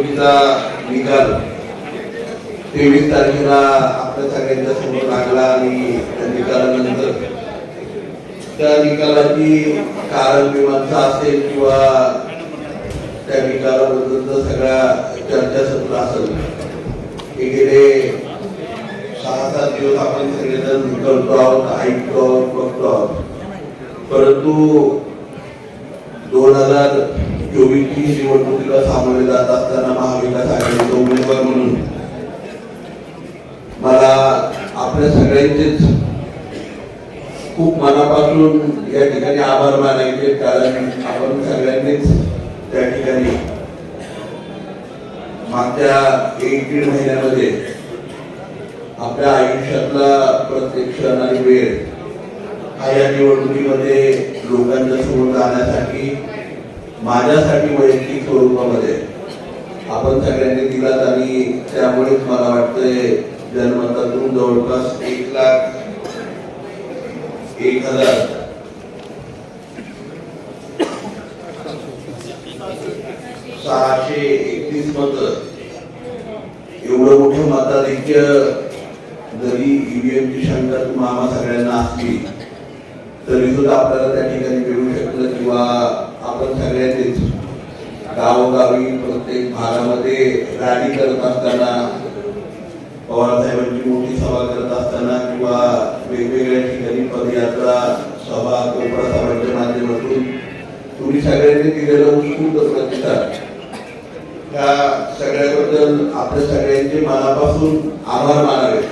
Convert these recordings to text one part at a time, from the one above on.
निवडणुकीचा निकाल तेवीस तारखेला आपल्या सगळ्यांच्या समोर लागला आणि त्या निकालानंतर. त्या निकालाची कारण मीमांसा असेल किंवा त्या निकालाबद्दलचं सगळा चर्चासत्र असेल हे गेले सहा सात दिवस आपण सगळेजण निकलतो आहोत ऐकतो आहोत बघतो आहोत. परंतु दोन हजार चोवीसची निवडणुकीला सामोरे जात असताना महाविकास आघाडीचा उमेदवार म्हणून मला आपल्या सगळ्यांचेच खूप मनापासून या ठिकाणी आभार मानायचे कारण आपण सगळ्यांनीच त्या ठिकाणी मागच्या एक दीड महिन्यामध्ये आपल्या आयुष्यातला प्रत्येक क्षण आणि वेळ हा या निवडणुकीमध्ये लोकांच्या समोर जाण्यासाठी माझ्यासाठी वैयक्तिक स्वरूपामध्ये. आपण सगळ्यांनी दिलात आणि त्यामुळेच मला वाटतंय जनमतातून जवळपास एक लाख एक हजार. सहाशे एकतीस मत. एवढं मोठं मताधिक्य जरी ईव्हीएमची शंका तुम्हाला सगळ्यांना असली तरी सुद्धा आपल्याला त्या ठिकाणी मिळू शकलं किंवा आपण सगळ्यांनीच गावोगावी प्रत्येक भागामध्ये रॅली करत असताना पवार साहेबांची मोठी सभा करत असताना किंवा वेगवेगळ्या ठिकाणी पदयात्रा सभा कोपरा सभांच्या माध्यमातून तुम्ही सगळ्यांनी दिलेला उत्स्फूर्त प्रतिसाद. त्या सगळ्याबद्दल आपल्या सगळ्यांचे मनापासून आभार मानावे.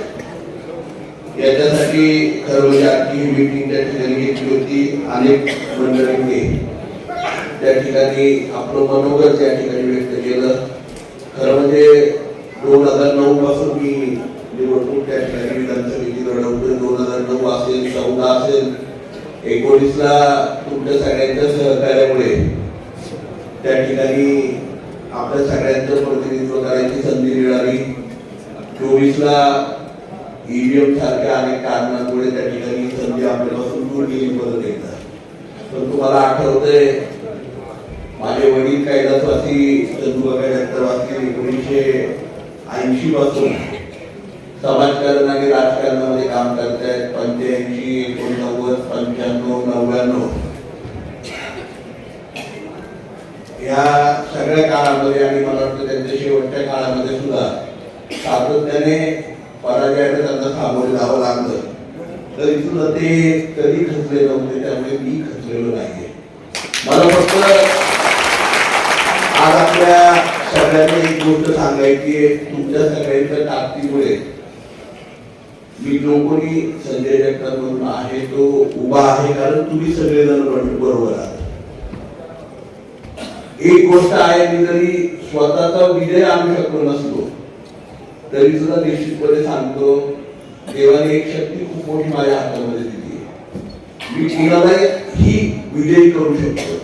याच्यासाठी खरं म्हणजे आजची ही मीटिंग त्या ठिकाणी घेतली होती. अनेक मंडळींनी त्या ठिकाणी आपलं मनोगत त्या ठिकाणी व्यक्त केलं. खरं म्हणजे दोन हजार नऊ पासून मी निवडणूक त्या ठिकाणी विधानसभेची लढवतोय. दोन हजार नऊ असेल चौदा असेल एकोणीसला तुमच्या सगळ्यांच्या सहकार्यामुळे त्या ठिकाणी आपल्या सगळ्यांचं प्रतिनिधित्व करायची संधी मिळाली. चोवीसला ईव्हीएम सारख्या अनेक कारणांमुळे त्या ठिकाणी संधी आपल्याला दूर गेली परत एकदा पण तुम्हाला आठवतंय माझे वडील कैलासवासी चंदुबाबा जगतापवासी एकोणीसशे ऐंशी पासून. समाजकारण आणि राजकारणामध्ये काम करतायत पंच्याऐंशी एकोणनव्वद पंच्याण्णव नव्याण्णव. या सगळ्या काळामध्ये आणि मला वाटतं त्यांच्या शेवटच्या काळामध्ये सुद्धा सातत्याने पराजयाने त्यांना सामोरे जावं लागलं. तरी सुद्धा ते कधी खचले नव्हते त्यामुळे मी खचलेलो नाहीये. मला फक्त आज आपल्या सगळ्यांना एक गोष्ट सांगायची आहे तुमच्या सगळ्यांच्या ताकदीमुळे. मी जो कोणी संजय जगताप म्हणून आहे तो उभा आहे कारण तुम्ही सगळेजण बरोबर आहात. एक गोष्ट आहे मी जरी स्वतःचा विजय आणू शकलो नसलो तरी सुद्धा निश्चितपणे सांगतो देवाने एक शक्ती खूप मोठी माझ्या हातामध्ये दिली मी कुणालाही ही विजयी करू शकतो.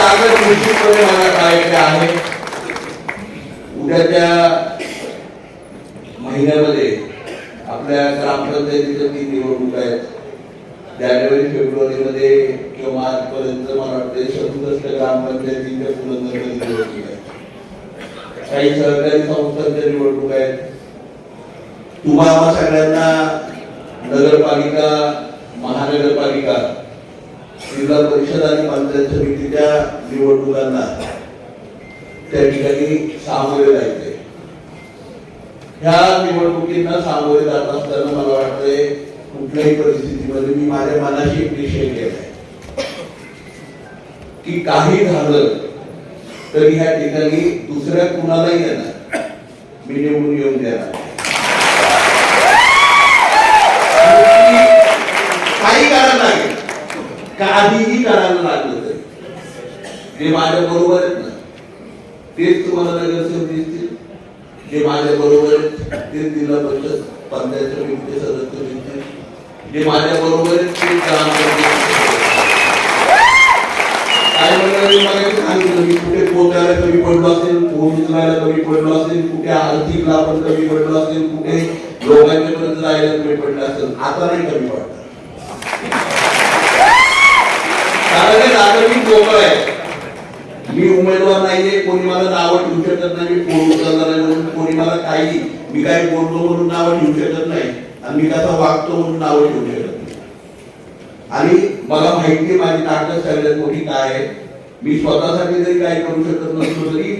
आणि निश्चितपणे मला आहे. उद्याच्या महिन्यामध्ये आपल्या ग्रामपंचायतीच्या तीन निवडणूक आहेत. जानेवारी फेब्रुवारी मध्ये किंवा मार्च पर्यंत मला वाटते सदुसष्ट ग्रामपंचायतीच्या पुनर्नवी निवडणूक आहेत. काही सहकारी संस्थांच्या निवडणूक आहेत. तुम्हाला सगळ्यांना नगरपालिका महानगरपालिका जिल्हा परिषद आणि पंचायत समितीच्या निवडणुकांना त्या ठिकाणी सामोरे जायचे. ह्या निवडणुकींना सामोरे जात असताना मला वाटतंय कुठल्याही परिस्थितीमध्ये मी माझ्या मनाशी एक निश्चय केलाय की काही झालं तरी ह्या ठिकाणी दुसऱ्या कुणालाही येणार मी निवडून येऊन देणार काही कारण नाही. काहीही करायला लागलं तरी ते माझ्या बरोबर आहेत ना. तेच तुम्हाला नगरसेवक दिसतील. जे माझ्या बरोबर आहेत. तेच जिल्हा परिषद पंचायत समितीचे सदस्य दिसतील. जे माझ्या बरोबर आहेत. ते काय म्हणणार मला? सांगितलं मी कुठे पोचायला कमी पडलो असेल फोन उचलायला कमी पडलो असेल कुठे आर्थिक लाभ कमी पडलो असेल कुठे लोकांच्या पर्यंत जायला कमी पडलं असेल आता नाही कमी पडणार. कारण हे नागरिक मोकळ आहे मी उमेदवार नाहीये कोणी मला नावं ठेवू शकत नाही मी फोन उचलला नाही म्हणून कोणी मला काही मी काही बोलतो म्हणून नावं ठेवू शकत नाही आणि मी कसा वागतो म्हणून नावं ठेवू शकत नाही. आणि मला माहिती माझी ताकद सगळ्यात मोठी काय आहे. मी स्वतःसाठी जरी काही करू शकत नसलो तरी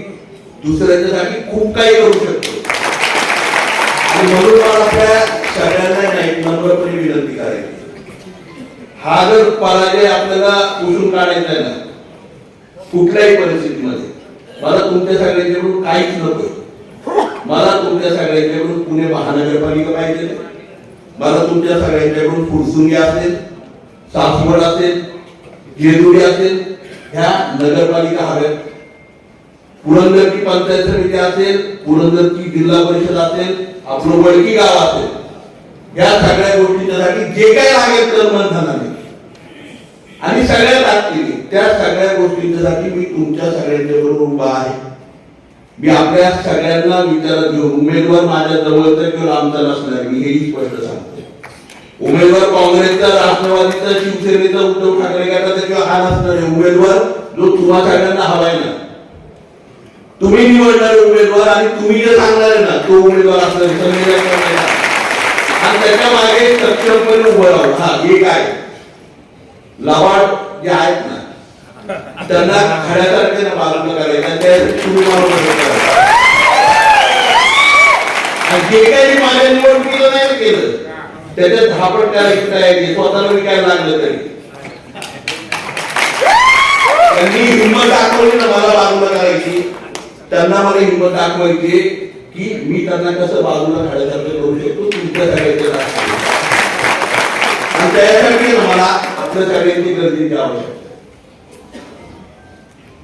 दुसऱ्याच्यासाठी खूप काही करू शकतो. आणि म्हणून मला आपल्या सगळ्यांना नाही नम्रपणे विनंती करायची. हा जर पराजय आपल्याला पुसून काढायचा ना कुठल्याही परिस्थितीमध्ये मला तुमच्या सगळ्यांच्याकडून काहीच नको मला तुमच्या सगळ्यांच्याकडून पुणे महानगरपालिका पाहिजे. मला तुमच्या सगळ्यांच्याकडून फुरसुंगी असेल सासवड असेल जेजुरी असेल ह्या नगरपालिका हव्यात. पुरंदरची पंचायत समिती असेल पुरंदरची जिल्हा परिषद असेल आपलं वडकी गाव असेल. या सगळ्या गोष्टींच्यासाठी जे काही लागेल तर मंथनाने आणि सगळ्या लागतील त्या सगळ्या गोष्टींसाठी मी तुमच्या सगळ्यांच्या बरोबर उभा आहे. मी आपल्या सगळ्यांना विचारात घेऊन उमेदवार माझ्या जवळचा किंवा आमचा नसणार मी हेही स्पष्ट सांगतो उमेदवार काँग्रेसचा राष्ट्रवादीचा शिवसेनेचा उद्धव ठाकरे गटाचा किंवा हा नसणार आहे उमेदवार जो तुम्हा सगळ्यांना हवाय ना. तुम्ही निवडणारे उमेदवार आणि तुम्ही जे सांगणार ना तो उमेदवार असणार आणि त्याच्यामागे सक्षमपणे उभं राहू. हा हे काय? लवाड जे आहेत ना त्यांना खड्यासारखे ना बाजूला करायचं त्या आणि जे काही माझ्या माझ्या केलं नाही केलं. त्याच्यात धापट करायची तयारी स्वतःला विकायला लागलं तरी. त्यांनी हिंमत दाखवली ना मला बाजूला करायची. त्यांना मला हिंमत दाखवायची की मी त्यांना कसं बाजूला खड्यासारखं करू शकतो तुमच्या सगळ्याच्या आणि त्याच्यासाठी मला आपल्या सगळ्यांची आवश्यकता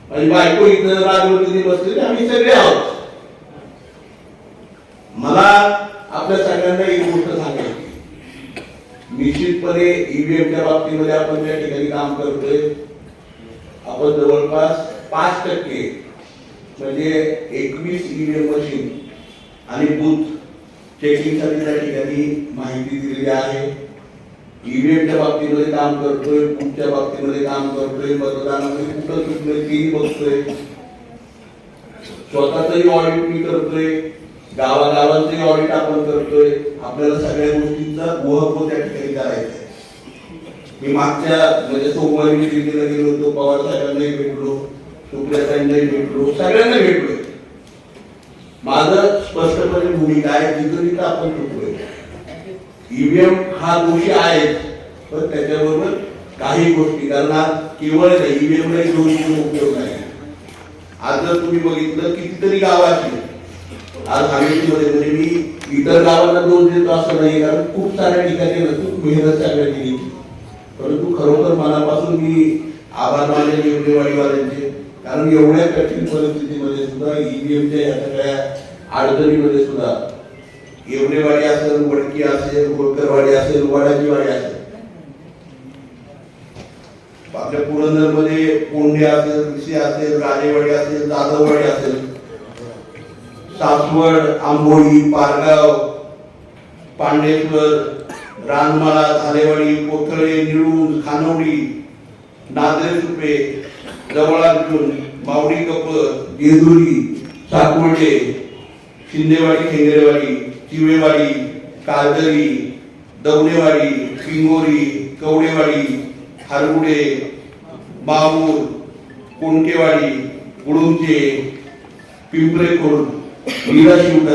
माझी बायको इथं राजवृत्तीने बसलेली आम्ही सगळे आहोत. मला आपल्या सगळ्यांना एक गोष्ट सांगायची. निश्चितपणे ईव्हीएमच्या बाबतीमध्ये आपण त्या ठिकाणी काम करतोय आपण जवळपास पाच टक्के म्हणजे एकवीस ईव्हीएम मशीन आणि बूथ चेकिंगसाठी त्या ठिकाणी माहिती दिलेली आहे. ईव्हीएमच्या बाबतीमध्ये काम करतोय पुढच्या बाबतीमध्ये काम करतोय मतदानामध्ये कुठं चुकलंय तेही बघतोय. स्वतःचंही ऑडिट मी करतोय गावागावांचंही ऑडिट आपण करतोय. आपल्याला सगळ्या गोष्टींचा उहप त्या ठिकाणी करायचा आहे. मी मागच्या म्हणजे सोमवारी मी दिल्लीला गेलो होतो पवार साहेबांनाही भेटलो सुप्रियाताईंनाही भेटलो सगळ्यांना भेटलोय. माझं स्पष्टपणे भूमिका आहे जिथं तिथं आपण चुकलोय. ईव्हीएम हा दोषी आहे पण त्याच्याबरोबर काही गोष्टी कारण केवळ ईव्हीएम ला दोषी उपयोग नाही. आज जर तुम्ही बघितलं कितीतरी गावाची आज हवेलीमध्ये म्हणजे मी इतर गावांना दोष देतो असं नाही कारण खूप साऱ्या ठिकाणी खूप मेहनत सगळ्या केली. परंतु खरोखर मनापासून मी आभार मानेल येवलेवाडीवाल्यांचे कारण एवढ्या कठीण परिस्थितीमध्ये सुद्धा ईव्हीएमच्या या सगळ्या अडचणीमध्ये सुद्धा येवलेवाडी असेल वडकी असेल होळकरवाडी असेल वडाची वाडी असेल. आपल्या पुरंदरमध्ये कोंडे असेल रिसे असेल राजेवाडी असेल जाधववाडी असेल. सासवड आंबोळी पारगाव पांडेश्वर रानमाळा झालेवाडी कोथळे निळूज खानवडी नादरे सुपे जवळार्जुन मावडी कपर जेजुरी साकोर्डे शिंदेवाडी खेंगरेवाडी चिवळेवाडी कालदरी दवणेवाडी पिंगोरी कवडेवाडी हरगुडे बाबूर कोणकेवाडी कुडुंचे पिंपरेकोड खुर्द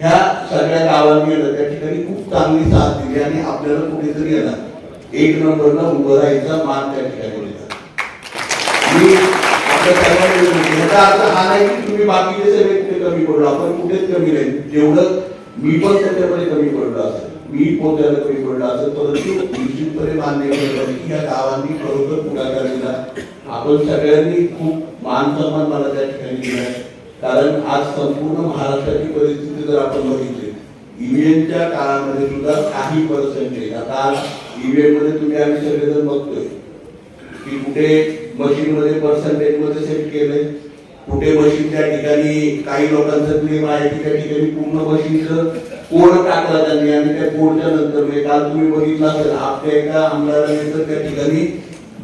ह्या सगळ्या गावांनी त्या ठिकाणी खूप चांगली साथ दिली आणि आपल्याला कुठेतरी येणार एक नंबरला उभं राहायचा मान त्या ठिकाणी दिला मी आपल्या सर्वांना याचा अर्थ हा नाही की तुम्ही बाकीचे सगळे कमी पडलो. आपण कुठेच कमी नाही. जेवढं मी पण त्याच्यामध्ये कमी पडलो असेल मी पोहोचायला कमी पडलो असेल परंतु निश्चितपणे मान्य केलं की या गावांनी खरोखर पुढाकार दिला. आपण सगळ्यांनी खूप मान सन्मान मला त्या ठिकाणी दिला आहे. कारण आज संपूर्ण महाराष्ट्राची परिस्थिती जर आपण बघितली ईव्हीएमच्या काळामध्ये सुद्धा काही पर्सेंटेज आता आज ईव्हीएममध्ये तुम्ही आम्ही सगळेजण बघतोय की कुठे मशीन मध्ये पर्सेंटेजमध्ये सेट केलंय. कुठे मशीन त्या ठिकाणी काही लोकांचं क्लेम आहे की त्या ठिकाणी पूर्ण मशीनचं कोड टाकला त्यांनी आणि त्या कोडच्या नंतर म्हणजे काल तुम्ही बघितला असेल आपल्या एका आमदाराने त्या ठिकाणी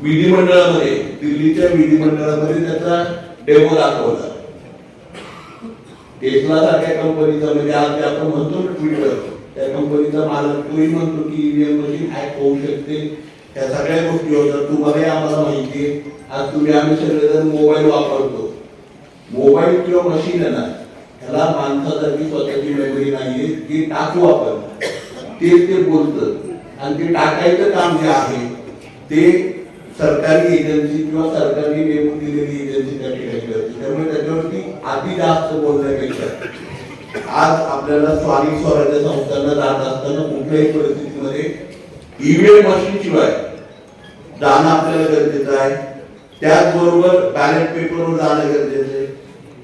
विधिमंडळामध्ये दिल्लीच्या विधिमंडळामध्ये त्याचा डेमो दाखवला. टेस्ला सारख्या कंपनीचा म्हणजे आज आपण म्हणतो ना ट्विटर त्या कंपनीचा मालक तोही म्हणतो की ईव्हीएम मशीन हॅक होऊ शकते. त्या सगळ्या गोष्टी होतात. तुम्हालाही आम्हाला माहिती आहे. आज तुम्ही आम्ही सगळेजण मोबाईल वापरतो. मोबाईल किंवा मशीन आहे ना त्याला माणसासारखी स्वतःची मेमरी नाहीये ती टाकू आपण तेच ते बोलतं. आणि ते टाकायचं काम जे आहे ते सरकारी एजन्सी किंवा सरकारने नेमून दिलेली एजन्सी त्या ठिकाणी करते. त्यामुळे त्याच्यावरती आधी जास्त बोलण्यापेक्षा आज आपल्याला स्वारी स्वराज्य संस्थांना जात असताना कुठल्याही परिस्थितीमध्ये ईव्हीएम मशीन शिवाय जाणं आपल्याला गरजेचं आहे. त्याचबरोबर बॅलेट पेपरवर जाणं गरजेचं आहे.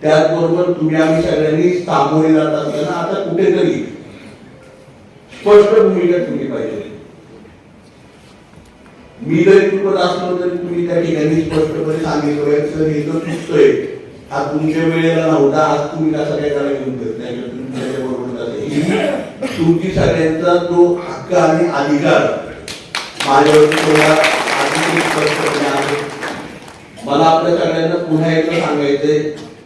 त्याचबरोबर तुम्ही आम्ही सगळ्यांनी सामोरे जात असताना आता कुठेतरी स्पष्ट भूमिका ठेवली पाहिजे. मी जरी चुकत असलो तरी तुम्ही त्या ठिकाणी स्पष्टपणे सांगितलं सर हे तर चुकतोय. हा तुमच्या वेळेला नव्हता आज तुम्ही कसा काय त्याला घेऊन तुमची सगळ्यांचा जो हक्क आणि अधिकार माझ्यावरती थोडा आहे. मला आपल्या सगळ्यांना पुन्हा एकदा सांगायचंय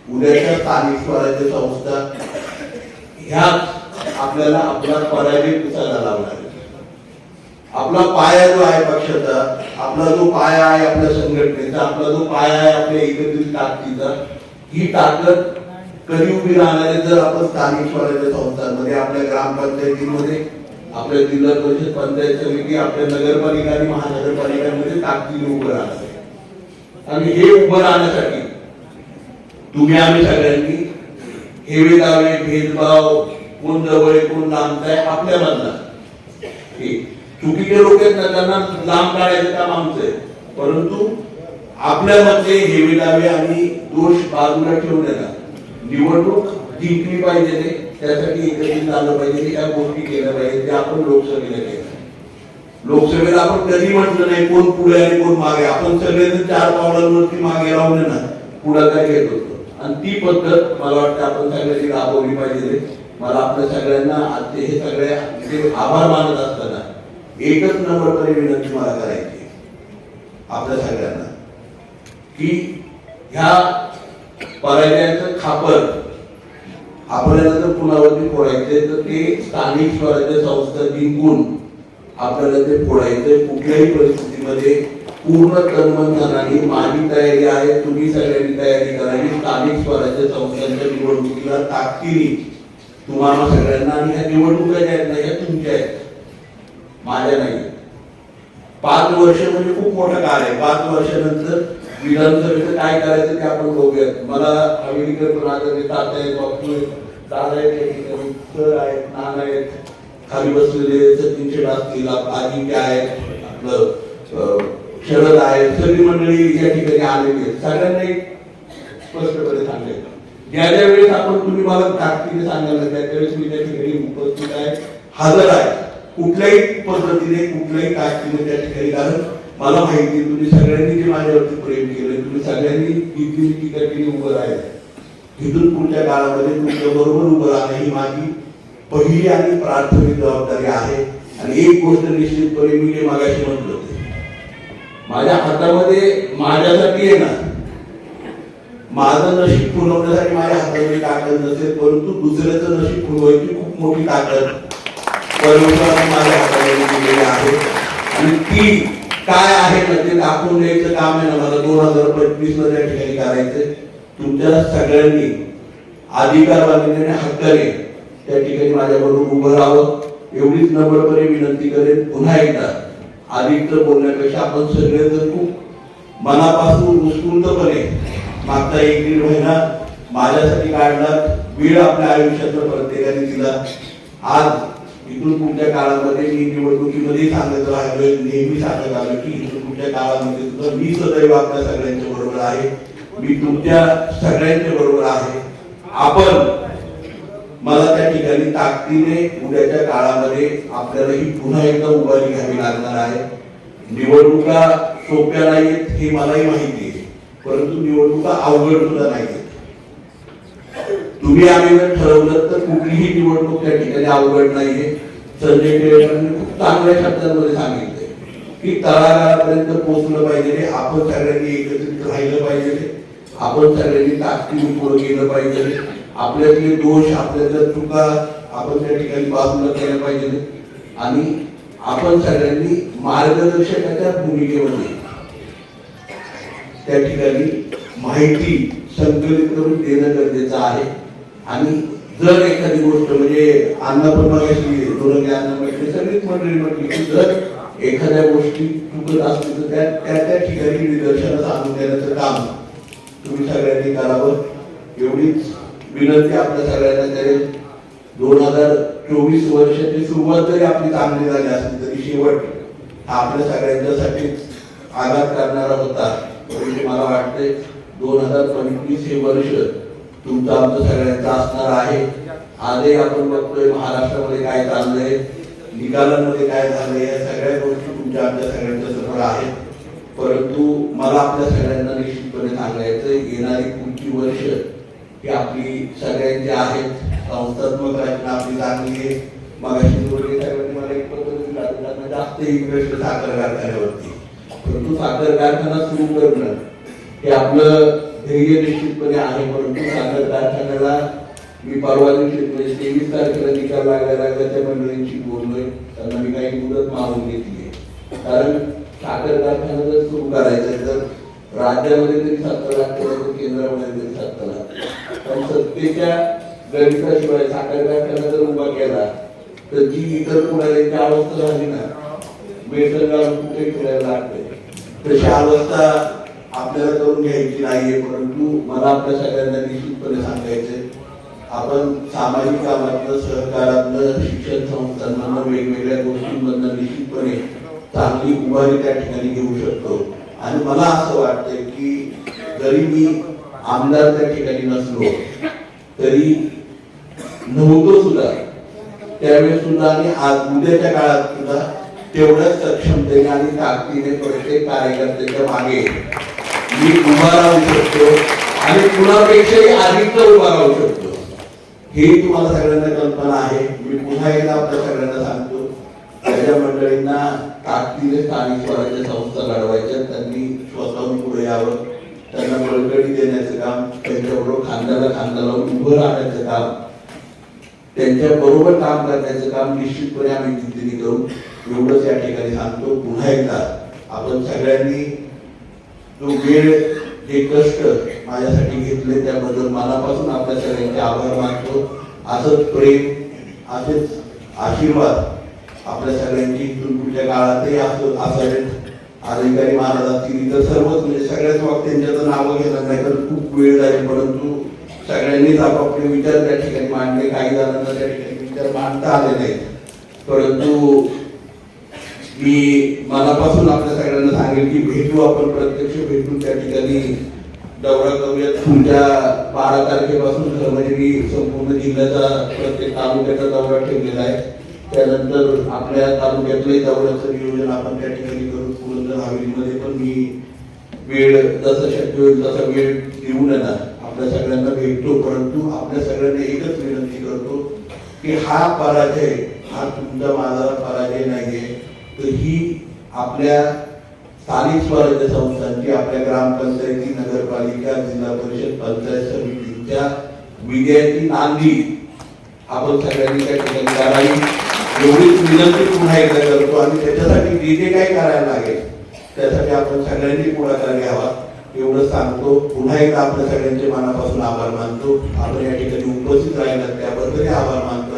उद्याच्या स्थानिक स्वराज्य संस्था ह्या आपल्याला आपला पराजय पुसायला लावणार आपला पाया जो आहे पक्षाचा आपला जो पाया आहे आपल्या संघटनेचा आपला जो पाया आहे आपल्या एकत्रित ताकदीचा ही ताकद कधी उभी राहणार जर आपण स्थानिक स्वराज्य संस्थांमध्ये आपल्या ग्रामपंचायतीमध्ये आपल्या जिल्हा परिषद पंचायत समिती आपल्या नगरपालिका आणि महानगरपालिकांमध्ये ताकदीने उभं राहणार आहे. आणि हे उभं राहण्यासाठी तुम्ही आम्ही सगळ्यांनी हेवे दावे भेदभाव कोण जवळ आहे, कोण लांब आहे आपल्यामधला हे चुकीचे लोक आहेत ना त्यांना लांब काढायचं काम आमचं आहे. परंतु आपल्यामध्ये हेवे दावे आणि दोष बाजूला ठेवून निवडणूक जिंकली पाहिजे ते त्यासाठी एकत्रित झालं पाहिजे या गोष्टी केल्या पाहिजे ते आपण लोकसभेला केलं लोकसभेला आपण कधी म्हटलं नाही कोण पुढे आणि कोण मागे आपण सगळे चार पावलांवरती मागे राहून ना पुढाकार घेत होतो. आणि ती पद्धत मला वाटतं आपण सगळ्यांनी राबवली पाहिजे मला आपल्या सगळ्यांना आजचे हे सगळे म्हणजे आभार मानत असताना एकच नंबरपणे विनंती मला करायची आपल्या सगळ्यांना. की ह्या पराजयाचं खापर आपल्याला जर पुनरावृत्ती फोडायचे तर ते स्थानिक स्वराज्य संस्था जिंकून आपल्याला ते फोडायचं कुठल्याही परिस्थितीमध्ये पूर्ण तन्मनधनाने माझी तयारी आहे तुम्ही सगळ्यांनी तयारी करावी स्थानिक स्वराज्य संस्थांच्या निवडणुकीला ताकदीने तुम्हाला सगळ्यांना आणि ह्या निवडणुका ज्या आहेत ना ह्या तुमच्या आहेत. माझ्या नाही. पाच वर्ष म्हणजे खूप मोठा काळ आहे. पाच वर्षानंतर विधानसभेचं काय करायचं ते आपण बघूयात. मला हवेलीकर पण आता ते तात्या आहेत बापू दादा आहेत सर आहेत नाना आहेत. खाली बसलेले सचिन शेठ असतील काय आहेत आपलं शरद आहेत सगळी मंडळी या ठिकाणी आलेली आहेत. सगळ्यांना एक स्पष्टपणे सांगायचं ज्या ज्या वेळेस आपण तुम्ही मला ताकदीने सांगायला त्या त्यावेळेस मी त्या ठिकाणी उपस्थित आहे हजर आहे. कुठल्याही पद्धतीने कुठल्याही ताकदीने त्या ठिकाणी कारण मला माहिती आहे, तुम्ही सगळ्यांनी जे माझ्यावरती प्रेम केलं तुम्ही सगळ्यांनी किती टीका केली उभं राहिलं. इथून पुढच्या काळामध्ये तुमच्या बरोबर उभं राहणं ही माझी पहिली आणि प्राथमिक जबाबदारी आहे. आणि एक गोष्ट निश्चितपणे मी जे मागाशी म्हटलं माझ्या हातामध्ये माझ्यासाठी आहे ना. माझं नशीब फुलवण्यासाठी माझ्या हातामध्ये ताकद नसेल परंतु दुसऱ्याचं नशीब फुलवायची खूप मोठी ताकद परमेश्वराने माझ्या हातामध्ये दिलेली आहे. आणि ती काय आहे ना ते दाखवून द्यायचं काम आहे ना मला दोन हजार पंचवीस ला त्या ठिकाणी करायचं तुमच्या सगळ्यांनी अधिकारवाणीने आणि हक्काने त्या ठिकाणी माझ्याबरोबर उभं राहावं. एवढीच नम्रपणे विनंती करेन. पुन्हा एकदा अधिकचं बोलण्यापेक्षा आपण सगळेजण खूप मनापासून उत्स्फूर्तपणे मागचा एक दीड महिना माझ्यासाठी काढला वेळ आपल्या आयुष्यातला प्रत्येकाने दिला. आज इथून पुढच्या काळामध्ये मी निवडणुकीमध्ये सांगत राहिलोय नेहमी सांगत आलो की इथून पुढच्या काळामध्ये सुद्धा मी सदैव आपल्या सगळ्यांच्या बरोबर आहे. मी तुमच्या सगळ्यांच्या बरोबर आहे. आपण मला त्या ठिकाणी ताकदीने उद्याच्या काळामध्ये आपल्याला ही पुन्हा एकदा उभारी घ्यावी लागणार आहे. निवडणुका सोप्या नाहीत हे मलाही माहिती आहे. परंतु निवडणुका अवघड सुद्धा नाहीये तुम्ही आम्ही जर ठरवलं तर कुठलीही निवडणूक त्या ठिकाणी अवघड नाहीये. संजय टिळकांनी खूप चांगल्या शब्दांमध्ये सांगितले की तळागाळापर्यंत पोहोचलं पाहिजे आपण सगळ्यांनी एकत्रित राहिलं पाहिजे आपण सगळ्यांनी ताकदीने पुढे गेलं पाहिजे आपल्यातले दोष आपल्यातल्या चुका आपण त्या ठिकाणी बाजूला केल्या पाहिजे आणि आपण सगळ्यांनी मार्गदर्शकाच्या भूमिकेमध्ये त्या ठिकाणी माहिती संकलित करून देणं गरजेचं आहे. आणि जर एखादी गोष्ट म्हणजे अन्न पण मगाशी दोरंगे अन्न म्हटले सगळीच मंडळी म्हटली की जर एखाद्या गोष्टी चुकत असतील तर त्या त्या त्या ठिकाणी निदर्शनास आणून देण्याचं काम तुम्ही सगळ्यांनी करावं. एवढीच विनंती आपल्या सगळ्यांना करेल. दोन हजार चोवीस वर्षाची सुरुवात जरी आपली चांगली झाली असली तरी शेवट हा आपल्या सगळ्यांच्यासाठीच आघात करणारा होता. परंतु मला वाटते दोन हजार पंचवीस हे वर्ष तुमचं आमचं सगळ्यांचं असणार आहे. आजही आपण बघतोय महाराष्ट्रामध्ये काय चाललंय निकालांमध्ये काय झालंय या सगळ्या गोष्टी तुमच्या आमच्या सगळ्यांच्या समोर आहेत. परंतु मला आपल्या सगळ्यांना निश्चितपणे सांगायचं येणारी पुढची वर्ष ही आपली सगळ्यांची आहेत. संस्थात्मक रचना आपली चांगली आहे. मगाशी दोन्ही साहेबांनी मला एक पत्र दिला त्यांना म्हणजे जास्त इंटरेस्ट साखर कारखान्यावरती. परंतु साखर कारखाना सुरू करणं हे आपलं ध्येय निश्चितपणे आहे परंतु साखर कारखान्याला मी परवा दिवशी म्हणजे तेवीस तारखेला निकाल लागल्या लागल्या त्या मंडळींशी बोललोय. त्यांना मी काही मुदत मागून घेतली कारण साखर कारखाना जर सुरू करायचं तर राज्यामध्ये तरी सत्तर लाख केंद्रामध्ये तरी सत्तर लाख. सत्तेच्या गणिताशिवाय साखर कारखाना जर उभा केला तर जी इतर कुणाची अवस्था झाली ना बेसन घालून कुठे फिरायला लागते? तशी अवस्था आपल्याला करून घ्यायची नाहीये परंतु मला आपल्या सगळ्यांना निश्चितपणे सांगायचंय. आपण सामाजिक कामातलं सहकारातलं शिक्षण संस्थांमधनं वेगवेगळ्या गोष्टींमधनं निश्चितपणे चांगली उभारी त्या ठिकाणी घेऊ शकतो. आणि मला असं वाटतंय की जरी मी आमदार त्या ठिकाणी नसलो तरी नव्हतो सुद्धा. त्यावेळेस सुद्धा आणि आज उद्याच्या काळात सुद्धा तेवढ्याच सक्षमतेने आणि ताकदीने प्रत्येक कार्यकर्त्याच्या मागे मी उभा राहू शकतो आणि कुणापेक्षाही अधिक उभा राहू शकतो. हे तुम्हाला सगळ्यांना कल्पना आहे. मी पुन्हा एकदा आपल्या सगळ्यांना सांगतो त्याच्या मंडळींना ताकदीने स्थानिक स्वराज्य संस्था लढवायच्या त्यांनी स्वतःहून पुढे यावं. त्यांना बळकटी देण्याचं काम त्यांच्याबरोबर खांद्याला खांदा लावून उभं राहण्याचं काम त्यांच्या बरोबर काम करण्याचं काम निश्चितपणे आम्ही जिद्दीने करू. एवढंच या ठिकाणी सांगतो. पुन्हा एकदा आपण सगळ्यांनी जो वेळ जे कष्ट माझ्यासाठी घेतले त्याबद्दल मनापासून आपल्या सगळ्यांचे आभार मानतो. असंच प्रेम असेच आशीर्वाद आपल्या सगळ्यांची इथून पुढच्या काळातही असं असावेत. अधिकारी महाराज असतील इतर सर्वच म्हणजे सगळ्याच वक्त्यांच्या नावं घेणार नाही तर खूप वेळ जाईल. परंतु सगळ्यांनीच आपापले विचार त्या ठिकाणी मांडले. काही जणांना त्या ठिकाणी विचार मांडता आले नाही परंतु मी मनापासून आपल्या सगळ्यांना सांगेल की भेटू आपण प्रत्यक्ष भेटून त्या ठिकाणी दौरा करूयात. तुमच्या बारा तारखेपासून म्हणजे मी संपूर्ण जिल्ह्याचा प्रत्येक तालुक्याचा दौरा ठेवलेला आहे. त्यानंतर आपल्या तालुक्यातले दौऱ्याचं नियोजन आपण त्या ठिकाणी करू. पुरंदर हवेलीमध्ये पण मी वेळ जसा शक्य होईल तसा वेळ देऊन येणार. आपल्या सगळ्यांना भेटतो परंतु आपल्या सगळ्यांना एकच विनंती करतो की हा पराजय हा तुमचा माझा पराजय नाहीये. तर ही आपल्या स्थानिक स्वराज्य संस्थांची आपल्या ग्रामपंचायती नगरपालिका जिल्हा परिषद पंचायत समितीच्या विजयाची नांदी आपण सगळ्यांनी त्या ठिकाणी करावी. एवढीच विनंती पुन्हा एकदा करतो आणि त्याच्यासाठी जे जे काही करायला लागेल त्यासाठी आपण सगळ्यांनी पुढाकार घ्यावा. एवढं सांगतो. पुन्हा एकदा आपल्या सगळ्यांचे मनापासून आभार मानतो. आपण या ठिकाणी उपस्थित राहिला त्याबद्दलही आभार मानतो